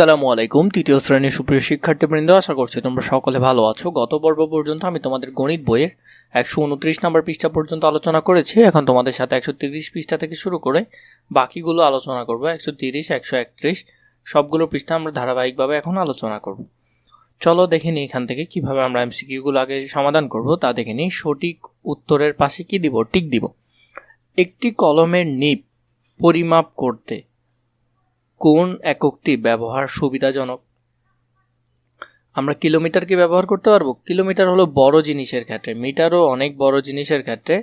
আসসালামু আলাইকুম, তৃতীয় শ্রেণির সুপ্রিয় শিক্ষার্থীবৃন্দ, আশা করছি তোমরা সকলে ভালো আছো। গত পর্ব পর্যন্ত আমি তোমাদের গণিত বইয়ের একশো উনত্রিশ নম্বর পৃষ্ঠা পর্যন্ত আলোচনা করেছি। এখন তোমাদের সাথে একশো তিরিশ পৃষ্ঠা থেকে শুরু করে বাকিগুলো আলোচনা করব। একশো তিরিশ, একশো একত্রিশ, সবগুলো পৃষ্ঠা আমরা ধারাবাহিকভাবে এখন আলোচনা করব। চলো দেখে নিই এখান থেকে কীভাবে আমরা এমসিকিউগুলো আগে সমাধান করব। তা দেখে নিই, সঠিক উত্তরের পাশে কি দিব? টিক দিব। একটি কলমের নিপ পরিমাপ করতে কোন এককটি ব্যবহার সুবিধাজনক? আমরা কিলোমিটার কি ব্যবহার করতে পারব? কিলোমিটার হলো বড় জিনিসের ক্ষেত্রে, মিটারও অনেক বড় জিনিসের ক্ষেত্রে,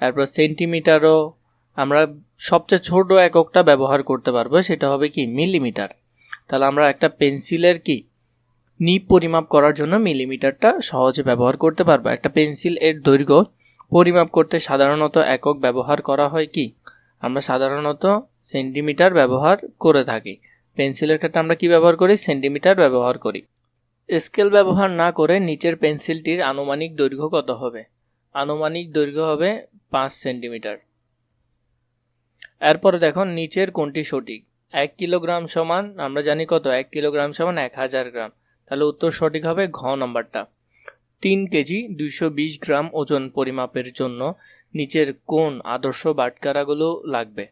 তারপর সেন্টিমিটারও আমরা সবচেয়ে ছোট এককটা ব্যবহার করতে পারব, সেটা হবে কি? মিলিমিটার। তাহলে আমরা একটা পেন্সিলের কি? নিপ পরিমাপ করার জন্য মিলিমিটারটা সহজে ব্যবহার করতে পারব। একটা পেন্সিল এর দৈর্ঘ্য পরিমাপ করতে সাধারণত একক ব্যবহার করা হয় কি? আমরা সাধারণত সেন্টিমিটার ব্যবহার করে থাকি। পেন্সিলের ক্ষেত্রে আমরা কি ব্যবহার করি? সেন্টিমিটার ব্যবহার করি। স্কেল ব্যবহার না করে নিচের পেন্সিলটির আনুমানিক দৈর্ঘ্য কত হবে? আনুমানিক দৈর্ঘ্য হবে পাঁচ সেন্টিমিটার। এরপরে দেখো নিচের কোনটি সঠিক? এক কিলোগ্রাম সমান, আমরা জানি কত? এক কিলোগ্রাম সমান এক হাজার গ্রাম। তাহলে উত্তর সঠিক হবে ঘ নম্বরটা। তিন কেজি দুইশো বিশ গ্রাম ওজন পরিমাপের জন্য নিচের কোন আদর্শ বাটকারাগুলো লাগবে।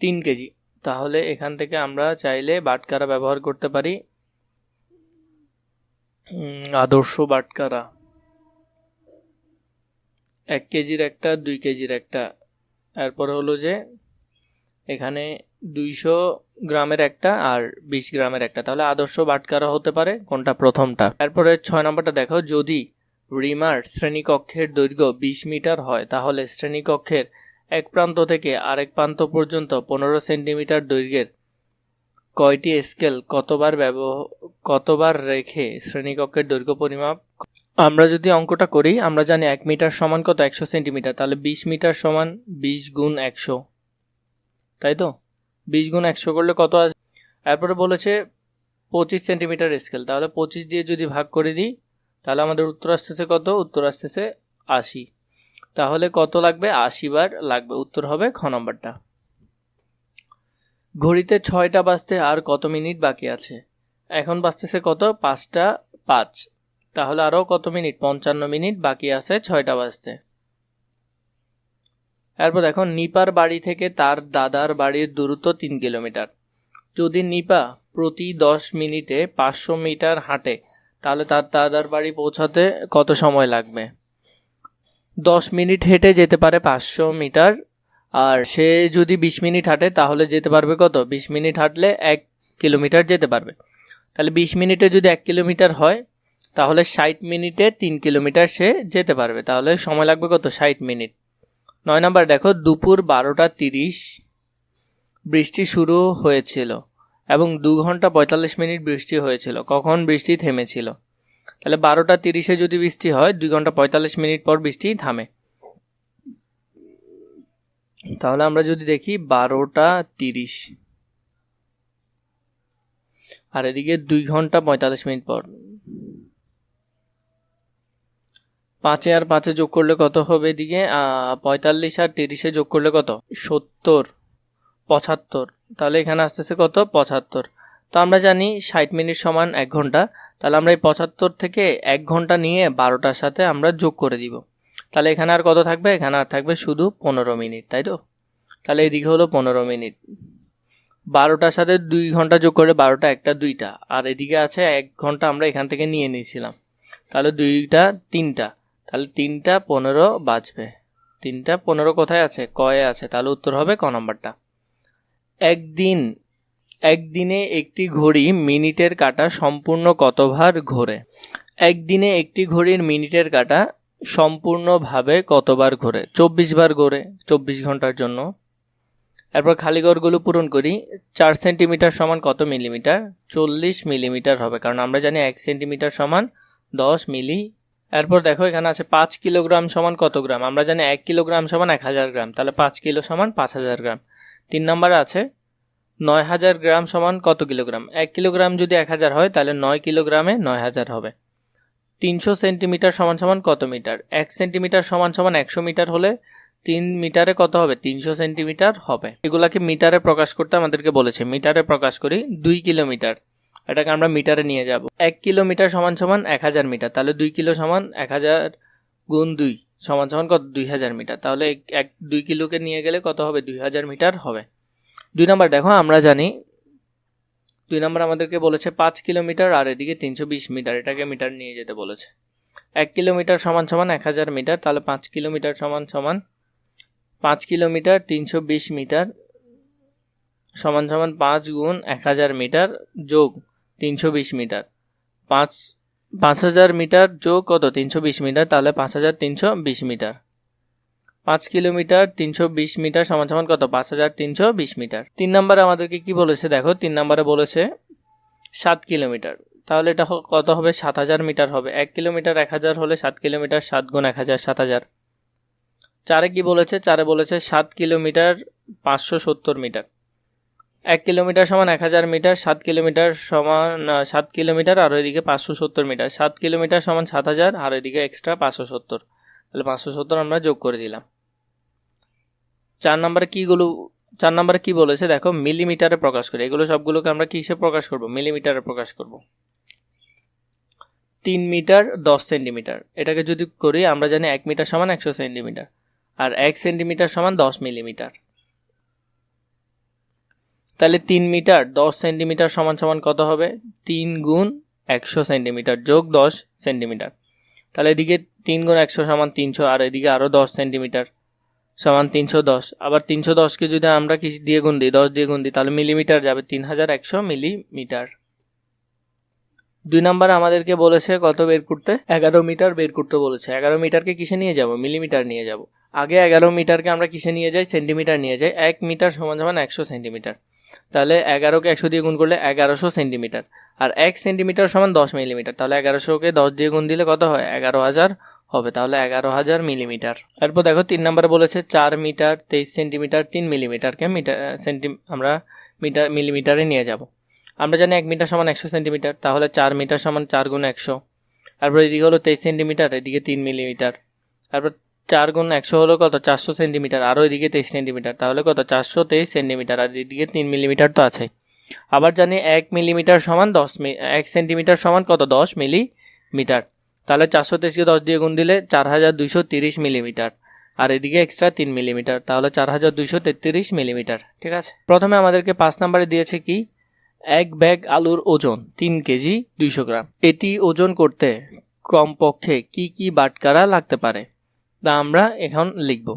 তিন কেজি। তাহলে এখান থেকে আমরা চাইলে বাটকারা ব্যবহার করতে পারি। আদর্শ বাটকারা। এক কেজির একটা, দুই কেজির একটা। এরপর হলো যে, এখানে দুইশো গ্রামের একটা আর বিশ গ্রামের একটা। তাহলে আদর্শ বাটকারা হতে পারে কোনটা প্রথমটা? তারপরে ছয় নম্বরটা দেখো, যদি রিমার শ্রেণীকক্ষের দৈর্ঘ্য বিশ মিটার হয়, তাহলে শ্রেণীকক্ষের এক প্রান্ত থেকে আরেক প্রান্ত পর্যন্ত পনেরো সেন্টিমিটার দৈর্ঘ্যের কয়টি স্কেল কতবার ব্যবহার কতবার রেখে শ্রেণীকক্ষের দৈর্ঘ্য পরিমাপ? আমরা যদি অঙ্কটা করি, আমরা জানি এক মিটার সমান কত? একশো সেন্টিমিটার। তাহলে বিশ মিটার সমান বিশ গুণ একশো। তাই তো? বিশ গুণ একশো করলে কত আসবে এরপরে বলেছে পঁচিশ সেন্টিমিটার স্কেল। তাহলে পঁচিশ দিয়ে যদি ভাগ করে দিই তাহলে আমাদের উত্তর আসতেছে কত? উত্তর আসতেছে আশি। তাহলে কত লাগবে? আশি বার লাগবে। উত্তর হবে খ নম্বরটা। ঘড়িতে ছয়টা বাজতে আর কত মিনিট বাকি আছে? এখন বাজতেছে কত? পাঁচটা পাঁচ। তাহলে আরও কত মিনিট? পঞ্চান্ন মিনিট বাকি আছে ছয়টা বাজতে। এরপর দেখো, নিপার বাড়ি থেকে তার দাদার বাড়ির দূরত্ব তিন কিলোমিটার। যদি নিপা প্রতি দশ মিনিটে পাঁচশো মিটার হাঁটে তাহলে তার দাদার বাড়ি পৌঁছাতে কত সময় লাগবে? দশ মিনিট হেঁটে যেতে পারে পাঁচশো মিটার। আর সে যদি বিশ মিনিট হাঁটে, তাহলে যেতে পারবে কত? বিশ মিনিট হাঁটলে এক কিলোমিটার যেতে পারবে। তাহলে বিশ মিনিটে যদি এক কিলোমিটার হয়, তাহলে ষাট মিনিটে তিন কিলোমিটার সে যেতে পারবে। তাহলে সময় লাগবে কত? ষাট মিনিট। নয় নম্বর, দেখো, দুপুর বারোটা তিরিশ, বৃষ্টি শুরু হয়েছিল। এবং দু ঘণ্টা পঁয়তাল্লিশ মিনিট বৃষ্টি হয়েছিল। কখন বৃষ্টি থেমেছিল? তাহলে বারোটা তিরিশে যদি বৃষ্টি হয়, দুই ঘণ্টা পঁয়তাল্লিশ মিনিট পর বৃষ্টি থামে। তাহলে আমরা যদি দেখি বারোটা তিরিশ। আর এদিকে দুই ঘণ্টা পঁয়তাল্লিশ মিনিট পর। পাঁচে আর পাঁচে যোগ করলে কত হবে এদিকে? পঁয়তাল্লিশ আর তিরিশে যোগ করলে কত? সত্তর, পঁচাত্তর। তাহলে এখানে আসতেছে কত? পঁচাত্তর। তো আমরা জানি ষাট মিনিট সমান এক ঘণ্টা। তাহলে আমরা এই পঁচাত্তর থেকে এক ঘণ্টা নিয়ে বারোটার সাথে আমরা যোগ করে দিব। তাহলে এখানে আর কত থাকবে? এখানে আর থাকবে শুধু পনেরো মিনিট, তাই তো? তাহলে এদিকে হলো পনেরো মিনিট। বারোটার সাথে দুই ঘণ্টা যোগ করে বারোটা, একটা দুইটা। আর এদিকে আছে এক ঘণ্টা আমরা এখান থেকে নিয়ে নিয়েছিলাম। তাহলে দুইটা, তিনটা। তাহলে তিনটা, পনেরো বাজবে। তিনটা, পনেরো কোথায় আছে? কয়ে আছে। তাহলে উত্তর হবে ক নম্বরটা। একদিন, একদিনে একটি ঘড়ি মিনিটের কাটা সম্পূর্ণ কতবার ঘোরে? একদিনে একটি ঘড়ির মিনিটের কাটা সম্পূর্ণভাবে কতবার ঘোরে? চব্বিশ বার ঘোরে, চব্বিশ ঘণ্টার জন্য। এরপর খালি ঘরগুলো পূরণ করি। চার সেন্টিমিটার সমান কত মিলিমিটার? চল্লিশ মিলিমিটার হবে, কারণ আমরা জানি এক সেন্টিমিটার সমান দশ মিলি। এরপর দেখো, এখানে আছে পাঁচ কিলোগ্রাম সমান কত গ্রাম? আমরা জানি এক কিলোগ্রাম সমান এক হাজার গ্রাম, তাহলে পাঁচ কিলো সমান পাঁচ হাজার গ্রাম। তিন নম্বরে আছে নয় হাজার গ্রাম সমান কত কিলোগ্রাম? এক কিলোগ্রাম যদি এক হাজার হয়, তাহলে নয় কিলোগ্রামে নয় হাজার হবে। তিনশো সেন্টিমিটার সমান সমান কত মিটার? এক সেন্টিমিটার সমান সমান একশো মিটার হলে তিন মিটারে কত হবে? তিনশো সেন্টিমিটার হবে। এগুলাকে মিটারে প্রকাশ করতে আমাদেরকে বলেছে। মিটারে প্রকাশ করি দুই কিলোমিটার। এটাকে আমরা মিটারে নিয়ে যাব। এক কিলোমিটার সমান সমান এক হাজার মিটার। তাহলে দুই কিলো সমান এক হাজার গুণ দুই সমান সমান কত? দুই হাজার মিটার। তাহলে এক- দুই কিলোকে নিয়ে গেলে কত হবে? দুই হাজার মিটার হবে। দুই নাম্বার, দেখো, আমরা জানি, দুই নাম্বার আমাদেরকে বলেছে পাঁচ কিলোমিটার আর এদিকে তিনশো বিশ মিটার, এটাকে মিটার নিয়ে যেতে বলেছে। এক কিলোমিটার সমান সমান এক হাজার মিটার, তাহলে পাঁচ কিলোমিটার সমান সমান পাঁচ কিলোমিটার তিনশো বিশ মিটার সমান সমান পাঁচ গুণ এক হাজার মিটার যোগ তিনশো বিশ মিটার। পাঁচ পাঁচ হাজার মিটার যোগ কত? তিনশো বিশ মিটার, তাহলে পাঁচ হাজার তিনশো বিশ মিটার। পাঁচ কিলোমিটার তিনশো বিশ মিটার সমান সমান কত? পাঁচ হাজার তিনশো বিশ মিটার। তিন নম্বরে আমাদেরকে কি বলেছে দেখো? তিন নম্বরে বলেছে সাত কিলোমিটার। তাহলে এটা কত হবে? সাত হাজার মিটার হবে। এক কিলোমিটার এক হাজার হলে সাত কিলোমিটার সাত গুণ এক হাজার, সাত হাজার। চারে কি বলেছে? চারে বলেছে সাত কিলোমিটার পাঁচশো সত্তর মিটার। এক কিলোমিটার সমান এক হাজার মিটার, সাত কিলোমিটার সমান সাত কিলোমিটার আর ওইদিকে পাঁচশো সত্তর মিটার। সাত কিলোমিটার সমান সাত হাজার আর ওইদিকে এক্সট্রা পাঁচশো সত্তর। তাহলে পাঁচশো সত্তর আমরা যোগ করে দিলাম। চার নম্বরে কীগুলো চার নম্বরে কী বলেছে? দেখো মিলিমিটারে প্রকাশ করি। এগুলো সবগুলোকে আমরা কিসে প্রকাশ করব? মিলিমিটারে প্রকাশ করব। তিন মিটার দশ সেন্টিমিটার। এটাকে যদি করি, আমরা জানি এক মিটার সমান একশো সেন্টিমিটার। আর এক সেন্টিমিটার সমান দশ মিলিমিটার তাহলে তিন মিটার দশ সেন্টিমিটার সমান সমান কত হবে? তিন গুণ একশো সেন্টিমিটার যোগ দশ সেন্টিমিটার। তাহলে এদিকে তিন গুণ একশো সমান তিনশো, আর এদিকে আরও দশ সেন্টিমিটার। সমান তিনশো দশ। আবার তিনশো দশকে যদি আমরা কি দিয়ে গুণ দিই, দশ দিয়ে গুণ দিই, তাহলে মিলিমিটার যাবে তিন হাজার একশো মিলিমিটার দুই নাম্বার আমাদেরকে বলেছে কত বের করতে? এগারো মিটার বের করতে বলেছে। এগারো মিটারকে কিসে নিয়ে যাব? মিলিমিটার নিয়ে যাব। আগে এগারো মিটারকে আমরা কিসে নিয়ে যাই? সেন্টিমিটার নিয়ে যাই। এক মিটার সমান সমান একশো সেন্টিমিটার তাহলে এগারোকে একশো দিয়ে গুণ করলে এগারোশো সেন্টিমিটার আর এক সেন্টিমিটার সমান দশ মিলিমিটার তাহলে এগারোশোকে দশ দিয়ে গুণ দিলে কত হয়? এগারো হাজার হবে, তাহলে এগারো হাজার মিলিমিটার। এরপর দেখো, তিন নম্বরে বলেছে চার মিটার, তেইশ সেন্টিমিটার, তিন মিলিমিটারকে মিটার সেন্টি, আমরা মিটার, মিলিমিটারে নিয়ে যাব। আমরা জানি এক মিটার সমান একশো সেন্টিমিটার, তাহলে চার মিটার সমান চার গুণ একশো। তারপর এদিকে হলো তেইশ সেন্টিমিটার, এদিকে তিন মিলিমিটার। তারপর চার গুণ একশো হলো কত? চারশো সেন্টিমিটার, আরও এদিকে তেইশ সেন্টিমিটার, তাহলে কত? চারশো তেইশ সেন্টিমিটার, আর এদিকে তিন মিলিমিটার তো আছে আবার জানি এক মিলিমিটার সমান দশ এক সেন্টিমিটার সমান কত? দশ মিলিমিটার। তাহলে চারশো তেইশকে দশ দিয়ে গুণ দিলে চার হাজার দুইশো তিরিশ মিলিমিটার। আর এদিকে এক্সট্রা তিন মিলিমিটার, তাহলে চার হাজার দুইশো তেত্রিশ মিলিমিটার, ঠিক আছে? প্রথমে আমাদেরকে পাঁচ নাম্বারে দিয়েছে কি? এক ব্যাগ আলুর ওজন তিন কেজি দুইশো গ্রাম। এটি ওজন করতে কমপক্ষে কি কি বাটকারা লাগতে পারে? তা আমরা এখন লিখব।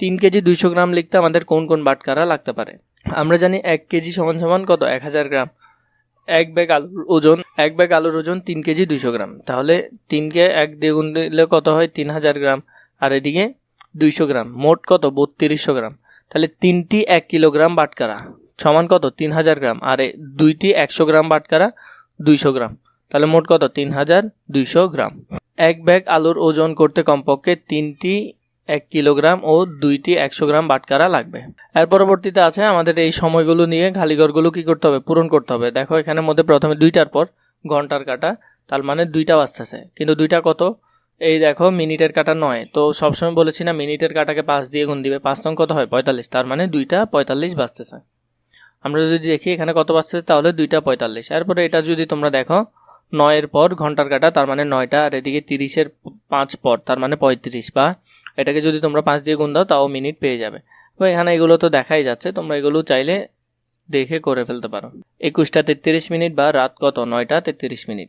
তিন কেজি দুইশো গ্রাম লিখতে আমাদের কোন কোন বাটকারা লাগতে পারে? আমরা জানি এক কেজি সমান সমান কত? এক হাজার গ্রাম। এক ব্যাগ আলুর ওজন, এক ব্যাগ আলুর ওজন তিন কেজি দুইশো গ্রাম। তাহলে তিনকে এক দিয়ে গুণ দিলে কত হয়? তিন হাজার গ্রাম। আর এদিকে দুইশো গ্রাম। মোট কত? বত্রিশশো গ্রাম। তাহলে তিনটি এক কিলোগ্রাম বাটকারা। সমান কত? তিন হাজার গ্রাম। আর দুইটি একশো গ্রাম বাটকারা, দুইশো গ্রাম। তাহলে মোট কত? তিন হাজার দুইশো গ্রাম। এক ব্যাগ আলুর ওজন করতে কমপক্ষে তিনটি এক কিলোগ্রাম ও দুইটি একশো গ্রাম বাটকারা লাগবে। এর পরবর্তীতে আছে আমাদের এই সময়গুলো নিয়ে খালিঘরগুলো কি করতে হবে? পূরণ করতে হবে। দেখো এখানের মধ্যে প্রথমে দুইটার পর ঘণ্টার কাটা, তার মানে দুইটা বাজতেছে। কিন্তু দুইটা কত? এই দেখো মিনিটের কাটা নয়। তো সবসময় বলেছি না, মিনিটের কাটাকে পাঁচ দিয়ে গুণ দিবে। পাঁচ নং কত হয়? পঁয়তাল্লিশ। তার মানে দুইটা পঁয়তাল্লিশ বাজতেছে। আমরা যদি দেখি এখানে কত বাজতেছে, তাহলে দুইটা পঁয়তাল্লিশ। এরপরে এটা যদি তোমরা দেখো, নয়ের পর ঘণ্টার কাটা, তার মানে নয়টা, আর এদিকে তিরিশের পাঁচ পর, তার মানে পঁয়ত্রিশ বা এটাকে যদি তোমরা পাঁচ দিয়ে গুণ দাও, তাও মিনিট পেয়ে যাবে। তো এখানে এগুলো তো দেখাই যাচ্ছে, তোমরা এগুলো চাইলে দেখে করে ফেলতে পারো। একুশটা তেত্রিশ মিনিট বা রাত কত? নয়টা তেত্রিশ মিনিট।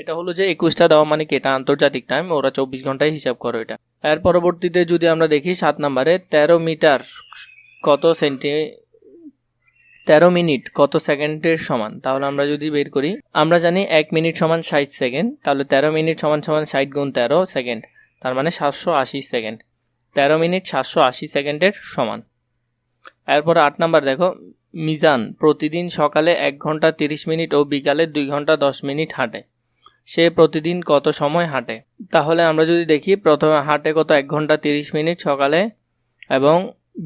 এটা হলো যে একুশটা দেওয়া মানে কি? এটা আন্তর্জাতিক টাইম ওরা চব্বিশ ঘন্টায় হিসাব করো এটা। এর পরবর্তীতে যদি আমরা দেখি সাত নম্বরে, তেরো মিটার কত সেন্টি, তেরো মিনিট কত সেকেন্ডের সমান? তাহলে আমরা যদি বের করি, আমরা জানি এক মিনিট সমান ষাট সেকেন্ড, তাহলে তেরো মিনিট সমান সমান ষাট গুণ তেরো সেকেন্ড। তার মানে সাতশো আশি সেকেন্ড। তেরো মিনিট সাতশো আশি সেকেন্ডের সমান। এরপর আট নাম্বার দেখো, মিজান প্রতিদিন সকালে এক ঘণ্টা তিরিশ মিনিট ও বিকালে দুই ঘণ্টা দশ মিনিট হাঁটে। সে প্রতিদিন কত সময় হাঁটে? তাহলে আমরা যদি দেখি, প্রথমে হাঁটে কত? এক ঘণ্টা তিরিশ মিনিট সকালে এবং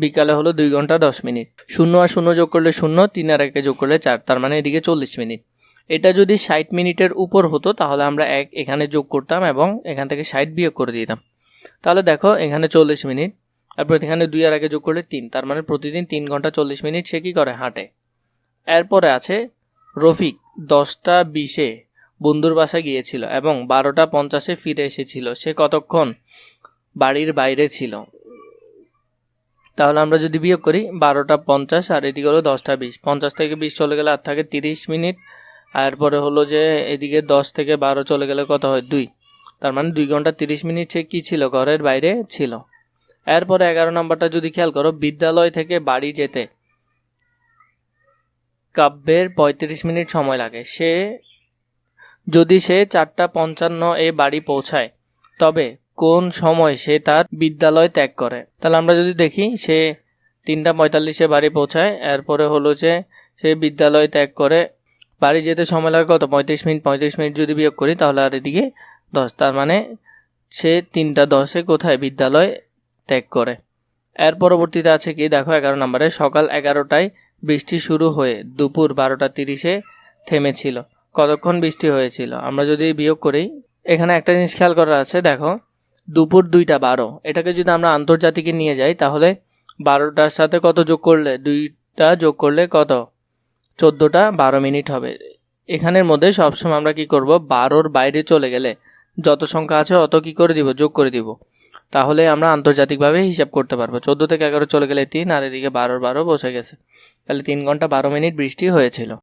বিকালে হলো দুই ঘণ্টা দশ মিনিট। শূন্য আর শূন্য যোগ করলে শূন্য, তিন আর একে যোগ করলে চার, তার মানে এদিকে চল্লিশ মিনিট। এটা যদি ষাট মিনিটের উপর হতো, তাহলে আমরা এক, এখানে যোগ করতাম এবং এখান থেকে ষাট বিয়োগ করে দিতাম। তাহলে দেখো, এখানে চল্লিশ মিনিট, তারপর এখানে দুই আর আগে যোগ করলে তিন, তার মানে প্রতিদিন তিন ঘণ্টা চল্লিশ মিনিট সে কী করে? হাঁটে। এরপরে আছে রফিক, দশটা বিশে বন্ধুর বাসা গিয়েছিল এবং বারোটা পঞ্চাশে ফিরে এসেছিল। সে কতক্ষণ? বাড়ির বাইরে ছিল। তাহলে আমরা যদি বিয়োগ করি, বারোটা পঞ্চাশ, আর এদিকে হলো দশটা বিশ। পঞ্চাশ থেকে বিশ চলে গেলে আর থাকে তিরিশ মিনিট আর পরে হলো যে এদিকে দশ থেকে বারো চলে গেলে কত হয়? দুই। তার মানে দুই ঘণ্টা তিরিশ মিনিট সে কী ছিল? ঘরের বাইরে ছিল। এরপরে এগারো নম্বরটা যদি খেয়াল করো, বিদ্যালয় থেকে বাড়ি যেতে কাব্যের পঁয়ত্রিশ মিনিট সময় লাগে। সে যদি সে চারটা পঞ্চান্ন এ বাড়ি পৌঁছায়, তবে কোন সময় সে তার বিদ্যালয় ত্যাগ করে? তাহলে আমরা যদি দেখি, সে তিনটা পঁয়তাল্লিশে বাড়ি পৌঁছায়, এরপরে হলো যে সে বিদ্যালয় ত্যাগ করে বাড়ি যেতে সময় লাগে কত? পঁয়ত্রিশ মিনিট পঁয়ত্রিশ মিনিট যদি বিয়োগ করি, তাহলে আর এদিকে দশ। তার মানে সে তিনটা দশে কোথায়? বিদ্যালয় ত্যাগ করে। এর পরবর্তীতে আছে কি? দেখো, এগারো নম্বরে সকাল এগারোটায় বৃষ্টি শুরু হয়ে দুপুর বারোটা তিরিশে থেমেছিল। কতক্ষণ বৃষ্টি হয়েছিল? আমরা যদি বিয়োগ করি, এখানে একটা জিনিস খেয়াল করার আছে, দেখো, দুপুর দুইটা বারো। এটাকে যদি আমরা আন্তর্জাতিকে নিয়ে যাই, তাহলে বারোটার সাথে কত যোগ করলে? দুইটা যোগ করলে কত? চোদ্দোটা বারো মিনিট হবে। এখানের মধ্যে সবসময় আমরা কি করব? বারোর বাইরে চলে গেলে যত সংখ্যা আছে অত কি করে দিব? যোগ করে দিব। তাহলে আমরা আন্তর্জাতিকভাবে হিসাব করতে পারব। চোদ্দ থেকে এগারো চলে গেলে তিন, আর এদিকে বারোর বারো বসে গেছে। তাহলে তিন ঘণ্টা বারো মিনিট বৃষ্টি হয়েছিল।